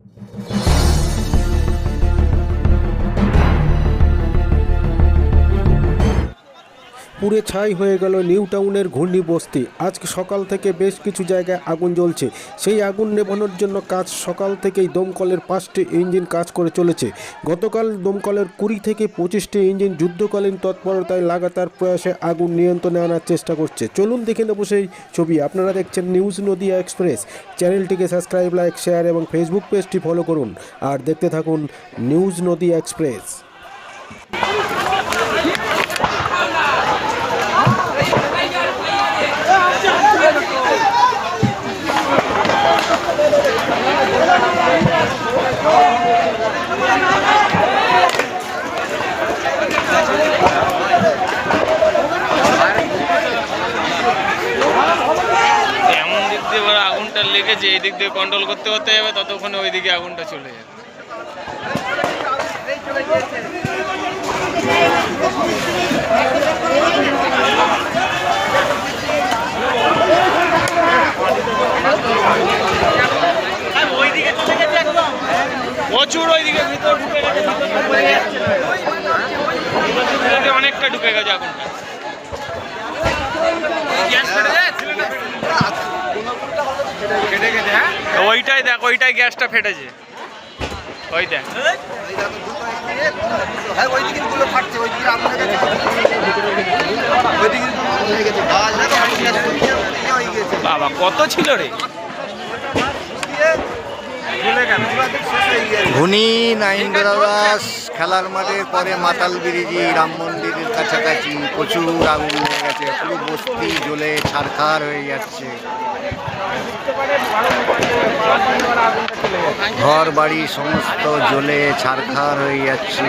you পুড়ে ছাই হয়ে গেল নিউ টাউনের ঘূর্ণি বস্তি আজকে সকাল থেকে বেশ কিছু জায়গায় আগুন জ্বলছে। সেই আগুন নেভানোর জন্য কাজ সকাল থেকেই দমকলের পাঁচটি ইঞ্জিন কাজ করে চলেছে। গতকাল দমকলের কুড়ি থেকে পঁচিশটি ইঞ্জিন যুদ্ধকালীন তৎপরতায় লাগাতার প্রয়াসে আগুন নিয়ন্ত্রণে আনার চেষ্টা করছে। চলুন দেখে নেব সেই ছবি। আপনারা দেখছেন নিউজ নদিয়া এক্সপ্রেস। চ্যানেলটিকে সাবস্ক্রাইব, লাইক, শেয়ার এবং ফেসবুক পেজটি ফলো করুন। আর দেখতে থাকুন নিউজ নদিয়া এক্সপ্রেস এমন দিক দিয়ে এবার আগুনটা লেগেছে, এই দিক দিয়ে কন্ট্রোল করতে করতে যাবে, ততক্ষণে ওই দিকে আগুনটা চলে যাবে। প্রচুর ওইদিকে ভিতর ঢুকে গেছে। অনেকটা ঢুকে গেছে যায় ওইটাই দেখ ওইটাই গ্যাসটা ফেটেছে। ওই দেখ। হ্যাঁ ওই দিকে গুলো ফাটছে ওই দিকে আগুন লেগেছে ওই দিকে আগুন লেগেছে গাছ না তো আগুন লেগেছে ওই দিকে ইয়ে হয়ে গেছে বাবা কত ছিল রে ধনী নাইন্দ্রা দাস খেলার মাঠের পরে মাতাল বিরিজি, রাম মন্দিরের কাছাকাছি প্রচুর আগুন লেগে গেছে পুরো বস্তি জ্বলে ছারখার হয়ে যাচ্ছে। ঘর বাড়ি সমস্ত জ্বলে ছারখার হয়ে যাচ্ছে।